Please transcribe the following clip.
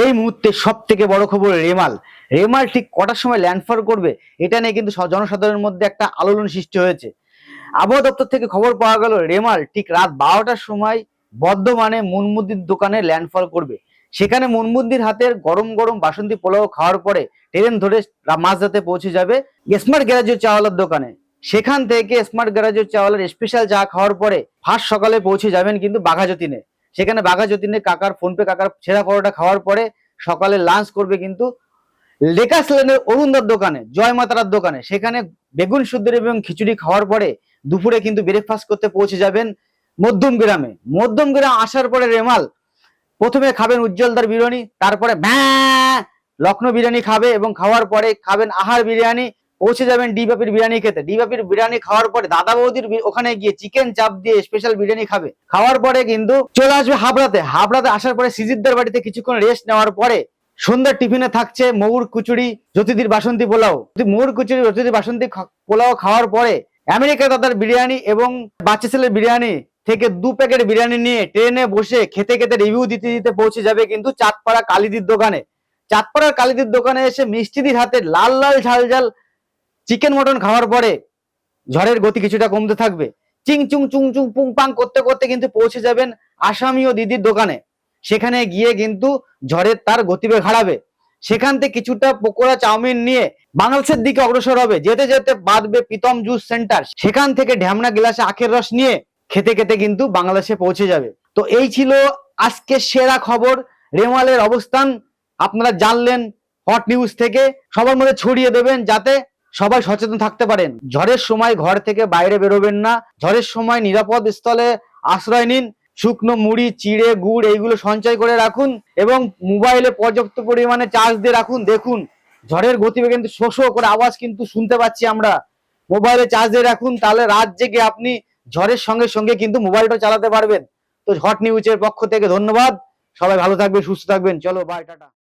এই মুহূর্তে সব থেকে বড় খবর রেমাল। রেমাল ঠিক কটার সময় ল্যান্ডফল করবে, এটা নিয়ে কিন্তু জনসাধারণের মধ্যে একটা আলোড়ন সৃষ্টি হয়েছে। আবহাওয়া দপ্তর থেকে খবর পাওয়া গেল, রেমাল ঠিক রাত বারোটার সময় বর্ধমানে মুনমুদির দোকানে ল্যান্ডফল করবে। সেখানে মুনমুদির হাতের গরম গরম বাসন্তী পোলাও খাওয়ার পরে ট্রেন ধরে মাঝরাতে পৌঁছে যাবে স্মার্ট গ্যারাজের চাওয়ালার দোকানে। সেখান থেকে স্মার্ট গ্যারাজের চাওয়ালার স্পেশাল চা খাওয়ার পরে ফার্স্ট সকালে পৌঁছে যাবেন কিন্তু বাঘাযতীনে। সেখানে বাঘাযতীনে কাকার ফোনপে কাকার ছেঁড়া পরোটা খাওয়ার পরে সকালে লাঞ্চ করবে কিন্তু লেকাস লেনের অরুণদার দোকানে, জয় মাতারার দোকানে। সেখানে বেগুন সুদ্দের এবং খিচুড়ি খাওয়ার পরে দুপুরে কিন্তু ব্রেকফাস্ট করতে পৌঁছে যাবেন মধ্যম গ্রামে। মধ্যম গ্রাম আসার পরে রেমাল প্রথমে খাবেন উজ্জ্বলদার বিরিয়ানি, তারপরে ভ্যাঁ লখনৌ বিরিয়ানি খাবে এবং খাওয়ার পরে খাবেন আহার বিরিয়ানি পৌঁছে যাবেন ডিবাপির বিরিয়ানি খেতে। ডিবাপির বিরিয়ানি খাওয়ার পরে দাদা বৌদির ওখানে গিয়ে চিকেন চাপ দিয়ে স্পেশাল বিরিয়ানি খাবে। খাওয়ার পরে কিন্তু চলে আসবে হাবড়াতে। হাবড়াতে আসার পরে সিজিদ্দার বাড়িতে কিছুক্ষণ রেস্ট নেওয়ার পরে সন্ধ্যার টিফিনে থাকছে মৌর কুচুরি, জ্যোতিদির বাসন্তী পোলাও। মৌর কুচুরি, জ্যোতিদির বাসন্তী পোলাও খাওয়ার পরে আমেরিকা দাদার বিরিয়ানি এবং বাচ্চা ছেলের বিরিয়ানি থেকে দু প্যাকেট বিরিয়ানি নিয়ে ট্রেনে বসে খেতে খেতে রিভিউ দিতে দিতে পৌঁছে যাবে কিন্তু চাঁদপাড়া কালিদির দোকানে। চাঁদপাড়ার কালিদির দোকানে এসে মিষ্টিদির হাতে লাল লাল ঝাল ঝাল চিকেন মটন খাওয়ার পরে ঝড়ের গতি কিছুটা কমতে থাকবে। চিং, চুং চুং চুং, পুং, পাং করতে করতে কিন্তু পৌঁছে যাবেন আসামি ও দিদির দোকানে। সেখানে গিয়ে কিন্তু ঝড়ের তার গতিবেগ হারাবে। সেখান থেকে কিছুটা পকোড়া, চাউমিন নিয়ে বাংলাদেশের দিকে অগ্রসর হবে। যেতে যেতে বাঁধবে প্রীতম জুস সেন্টার সেখান থেকে ঢ্যামনা গ্লাসে আখের রস নিয়ে খেতে খেতে কিন্তু বাংলাদেশে পৌঁছে যাবে। তো এই ছিল আজকে সেরা খবর রেমালের অবস্থান। আপনারা জানলেন হট নিউজ থেকে। সবার মধ্যে ছড়িয়ে দেবেন যাতে সবাই সচেতন থাকতে পারেন। ঝড়ের সময় ঘর থেকে বাইরে বেরোবেন না। ঝড়ের সময় নিরাপদ স্থলে আশ্রয় নিন। শুকনো মুড়ি, চিড়ে, গুড়, এইগুলো সঞ্চয় করে রাখুন এবং মোবাইলে পর্যাপ্ত পরিমাণে চার্জ দিয়ে রাখুন। দেখুন, ঝড়ের গতিবে কিন্তু শো শো করে আওয়াজ কিন্তু শুনতে পাচ্ছি আমরা। মোবাইলে চার্জ দিয়ে রাখুন, তাহলে রাত জেগে আপনি ঝড়ের সঙ্গে সঙ্গে কিন্তু মোবাইলটা চালাতে পারবেন। তো হট নিউজের পক্ষ থেকে ধন্যবাদ। সবাই ভালো থাকবেন, সুস্থ থাকবেন। চলো বাই টাটা।